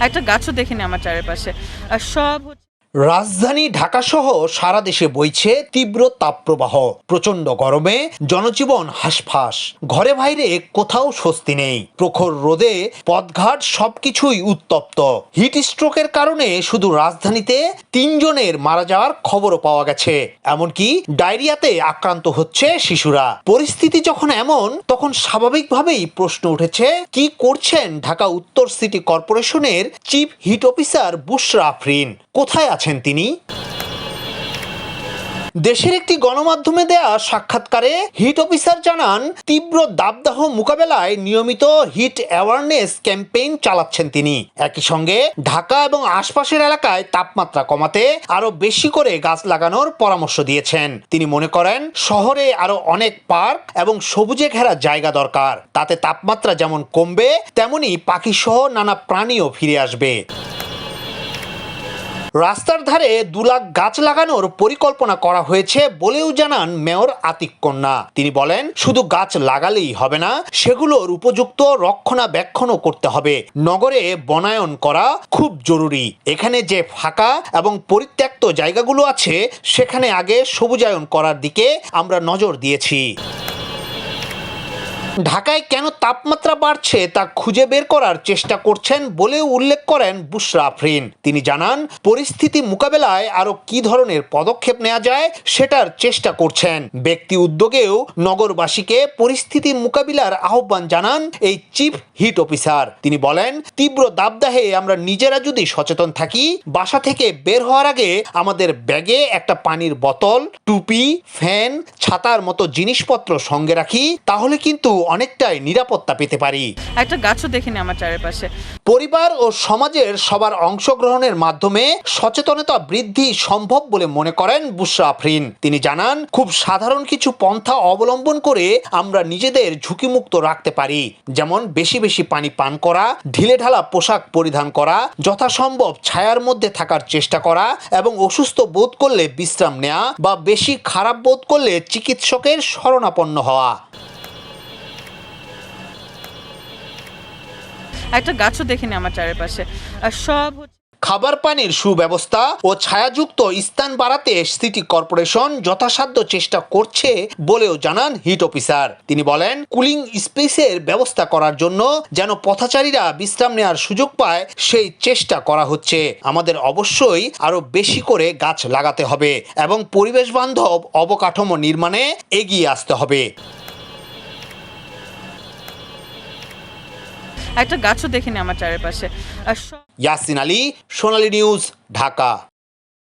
একটা গাছও দেখিনি আমার চারিপাশে। আর সব রাজধানী ঢাকাসহ সারা দেশে বইছে তীব্র তাপপ্রবাহ। প্রচণ্ড গরমে জনজীবন হাঁসফাঁস। ঘরে বাইরে কোথাও স্বস্তি নেই। প্রখর রোদে পথঘাট সবকিছুই উত্তপ্ত। হিট স্ট্রোকের কারণে শুধু রাজধানীতে তিনজনের মারা যাওয়ার খবরও পাওয়া গেছে। এমনকি ডায়রিয়াতে আক্রান্ত হচ্ছে শিশুরা। পরিস্থিতি যখন এমন, তখন স্বাভাবিকভাবেই প্রশ্ন উঠেছে, কি করছেন ঢাকা উত্তর সিটি কর্পোরেশনের chief heat officer Bushra Afrin? কোথায় আছেন তিনি? দেশের একটি গণমাধ্যমে দেয়া সাক্ষাৎকারে হিট অফিসার জানান, তীব্র দাবদাহ মোকাবেলায় নিয়মিত হিট অ্যাওয়ারনেস ক্যাম্পেইন চালাচ্ছেন তিনি। একই সঙ্গে ঢাকা এবং আশপাশের এলাকায় তাপমাত্রা কমাতে আরও বেশি করে গাছ লাগানোর পরামর্শ দিয়েছেন। তিনি মনে করেন, শহরে আরও অনেক পার্ক এবং সবুজে ঘেরা জায়গা দরকার। তাতে তাপমাত্রা যেমন কমবে, তেমনি পাখিসহ নানা প্রাণীও ফিরে আসবে। রাস্তার ধারে দু লাখ গাছ লাগানোর পরিকল্পনা করা হয়েছে বলেও জানান মেয়র আতিক কন্যা। তিনি বলেন, শুধু গাছ লাগালেই হবে না, সেগুলোর উপযুক্ত রক্ষণাবেক্ষণও করতে হবে। নগরে বনায়ন করা খুব জরুরি। এখানে যে ফাঁকা এবং পরিত্যক্ত জায়গাগুলো আছে, সেখানে আগে সবুজায়ন করার দিকে আমরা নজর দিয়েছি। ঢাকায় কেন তাপমাত্রা বাড়ছে তা খুঁজে বের করার চেষ্টা করছেন বলেও উল্লেখ করেন বুশরা আফরিন। তিনি জানান, পরিস্থিতি মোকাবেলায় আরও কি ধরনের পদক্ষেপ নেওয়া যায় সেটার চেষ্টা করছেন। ব্যক্তি উদ্যোগেও নগরবাসীকে পরিস্থিতি মোকাবিলার আহ্বান জানান এই চিফ হিট অফিসার। তিনি বলেন, তীব্র দাবদাহে আমরা নিজেরা যদি সচেতন থাকি, বাসা থেকে বের হওয়ার আগে আমাদের ব্যাগে একটা পানির বোতল, টুপি, ফ্যান, ছাতার মতো জিনিসপত্র সঙ্গে রাখি, তাহলে কিন্তু অনেকটাই নিরাপত্তা পেতে পারি। একটা গাছও দেখিনি আমার চারিপাশে। পরিবার ও সমাজের সবার অংশগ্রহণের মাধ্যমে সচেতনতা বৃদ্ধি সম্ভব বলে মনে করেন বুশরা আফরিন। তিনি জানান খুব সাধারণ কিছু পন্থা অবলম্বন করে আমরা নিজেদের ঝুঁকিমুক্ত রাখতে পারি। যেমন বেশি বেশি পানি পান করা ঢিলেঢালা পোশাক পরিধান করা যথাসম্ভব ছায়ার মধ্যে থাকার চেষ্টা করা এবং অসুস্থ বোধ করলে বিশ্রাম নেওয়া বা বেশি খারাপ বোধ করলে চিকিৎসকের শরণাপন্ন হওয়া। একটা গাছও দেখিনি আমার চারিপাশে। আর সব খাবার পানির সুব্যবস্থা ও ছায়াযুক্ত স্থান বাড়াতে সিটি কর্পোরেশন যথাসাধ্য চেষ্টা করছে বলেও জানান হিট অফিসার। তিনি বলেন, কুলিং স্পেসের ব্যবস্থা করার জন্য যেন পথচারীরা বিশ্রাম নেওয়ার সুযোগ পায়, সেই চেষ্টা করা হচ্ছে। আমাদের অবশ্যই আরও বেশি করে গাছ লাগাতে হবে এবং পরিবেশ বান্ধব অবকাঠামো নির্মাণে এগিয়ে আসতে হবে। একটা গাছও দেখিনি আমার চারিপাশে। ইয়াসিন আলী সোনালী নিউজ ঢাকা।